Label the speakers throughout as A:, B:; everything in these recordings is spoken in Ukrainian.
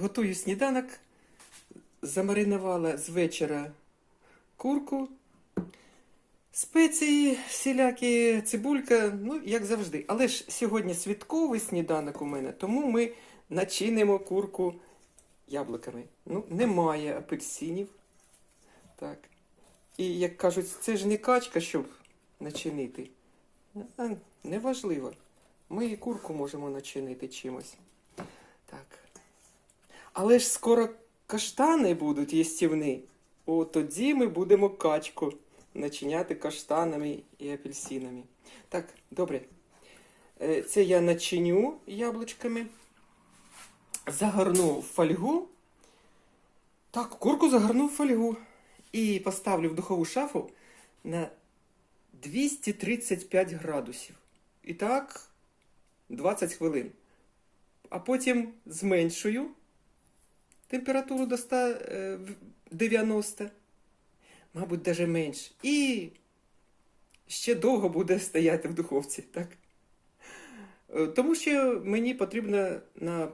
A: Готую сніданок. Замаринувала з вечора курку. Спеції, всілякі, цибулька, ну, як завжди. Але ж сьогодні святковий сніданок у мене, тому ми начинимо курку яблуками. Ну, немає апельсинів. Так. І, як кажуть, це ж не качка, щоб начинити. Неважливо. Ми і курку можемо начинити чимось. Але ж скоро каштани будуть їстівні. О, тоді ми будемо качку начиняти каштанами і апельсинами. Так, добре. Е, Це я начиню яблучками. Загорну в фольгу. Так, курку загорну в фольгу. І поставлю в духову шафу на 235 градусів. І так, 20 хвилин. А потім зменшую температуру до 190, мабуть, навіть менше. І ще довго буде стояти в духовці, так? Е, Тому що мені потрібно на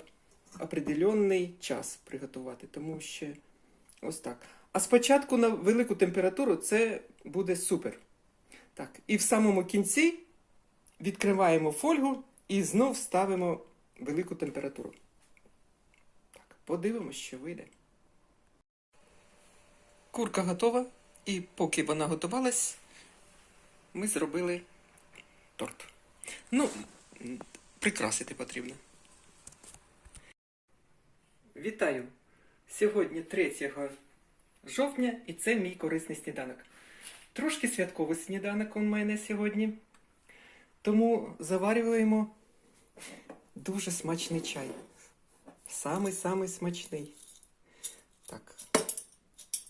A: определенний час приготувати, тому що ось так. А спочатку на велику температуру це буде супер. Так, і в самому кінці відкриваємо фольгу і знов ставимо велику температуру. Подивимось, що вийде. Курка готова, і поки вона готувалась, ми зробили торт. Ну, прикрасити потрібно. Вітаю! Сьогодні 3 жовтня, і це мій корисний сніданок. Трошки святковий сніданок у мене сьогодні. Тому заварюємо дуже смачний чай. Самий-самий смачний. Так.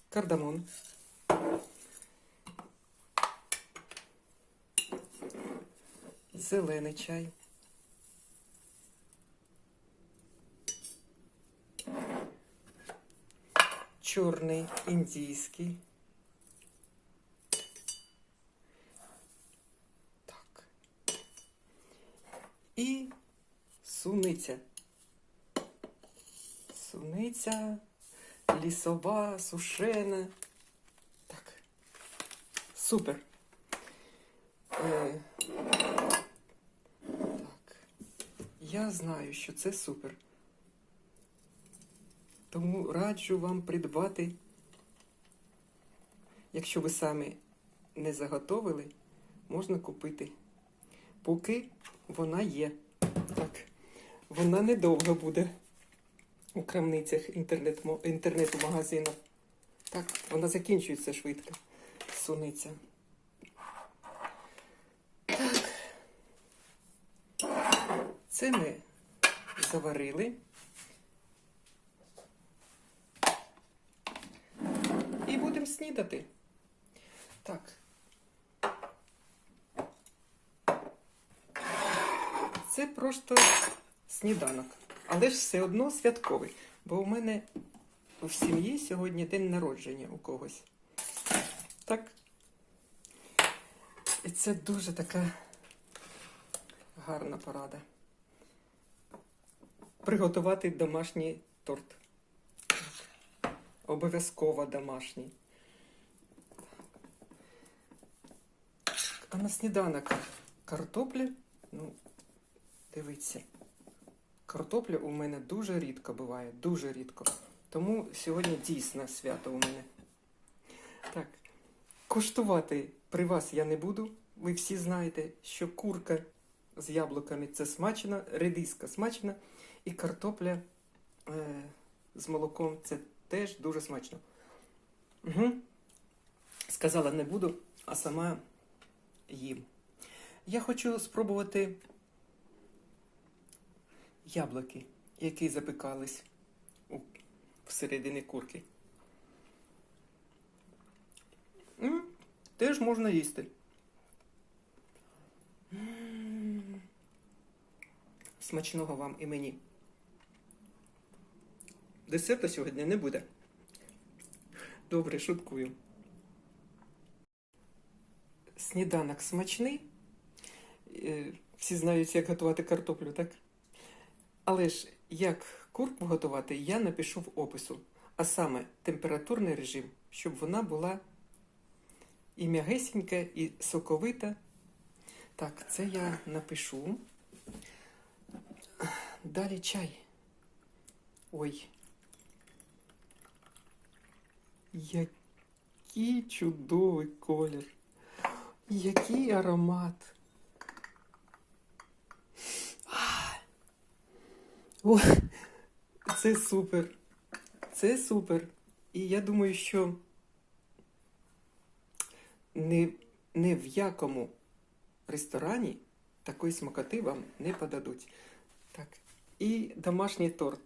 A: Кардамон. Зелений чай. Чорний індійський. Так. І суниця. Суниця, лісова, сушена. Так. Супер. Е, так. Я знаю, що це супер. Тому раджу вам придбати, якщо ви самі не заготовили, можна купити. Поки вона є. Так, вона недовго буде у крамницях інтернет, інтернет-магазинах. Так, вона закінчується швидко. Суниця. Так. Це ми заварили. І будемо снідати. Так. Це просто сніданок. Але ж все одно святковий. Бо у мене в сім'ї сьогодні день народження у когось. Так. І це дуже така гарна порада. Приготувати домашній торт. Обов'язково домашній. А на сніданок картопля. Ну, дивіться. Картопля у мене дуже рідко буває, дуже рідко. Тому сьогодні дійсно свято у мене. Так, коштувати при вас я не буду. Ви всі знаєте, що курка з яблуками це смачно, редиска смачна, і картопля е, з молоком це теж дуже смачно. Угу. Сказала, не буду, а сама їм. Я хочу спробувати яблуки, які запекались всередині курки. Теж можна їсти. Смачного вам і мені. Десерту сьогодні не буде. Добре, шуткую. Сніданок смачний. Е, Всі знають, як готувати картоплю, так? Але ж як Курку готувати я напишу в опису, а саме температурний режим, щоб вона була і м'ягесенька, і соковита. Так, це я напишу. Далі чай. Ой. Який чудовий колір. Який аромат. О, це супер. Це супер. І я думаю, що ні, ні в якому ресторані такої смакоти вам не подадуть. Так. І домашній торт.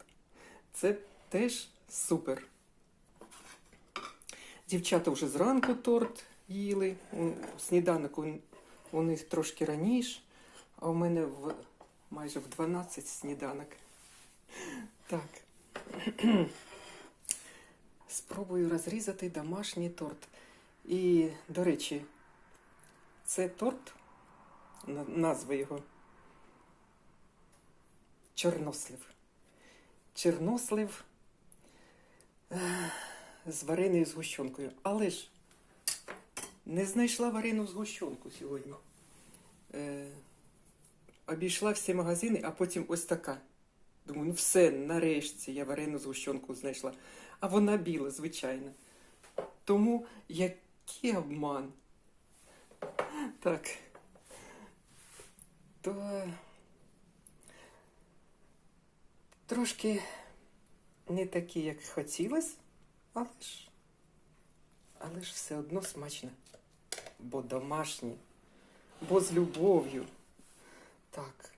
A: Це теж супер. Дівчата вже зранку торт їли. Сніданок у них трошки раніше, а у мене в, майже в 12 сніданок. Так. Спробую розрізати домашній торт. І, до речі, це торт, назва його Чорнослив. Чорнослив з вареною згущенкою. Але ж не знайшла варену згущенку сьогодні. Е, обійшла всі магазини, а потім ось така. Думаю, ну все, нарешті я варену згущенку знайшла. А вона біла, звичайно. Тому який обман. Так. То трошки не такі, як хотілося, але ж, але ж все одно смачно. Бо домашні, бо з любов'ю. Так.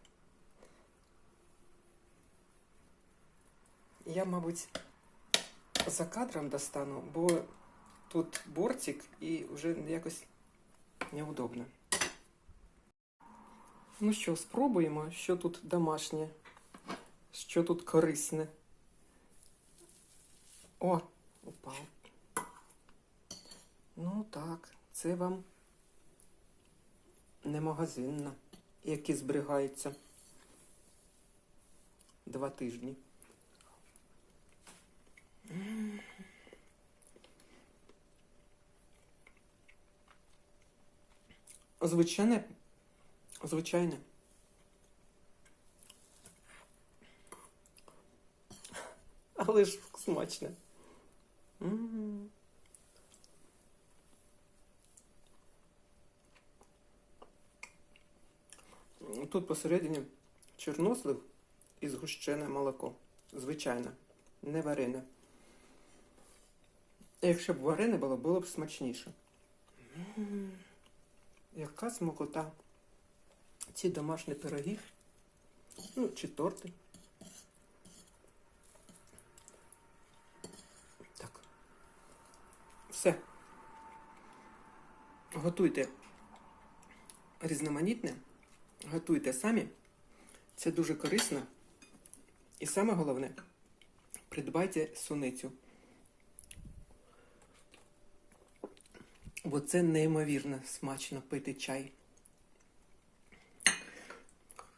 A: Я, мабуть, за кадром достану, бо тут бортик і вже якось неудобно. Ну що, спробуємо, що тут домашнє, що тут корисне. О, упав. Ну так, це вам не магазинна, які зберігаються два тижні. Звичайне, звичайне. Але ж смачне. Тут посередині чорнослив і згущене молоко. Звичайне, не варене. Якщо б варене було, було б смачніше. М. Яка смакота. Ці домашні пироги. Ну, чи торти. Так. Все. Готуйте різноманітне. Готуйте самі. Це дуже корисно. І саме головне, придбайте суницю. Бо це неймовірно смачно пити чай.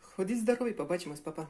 A: Ходіть здорові, побачимось, папа.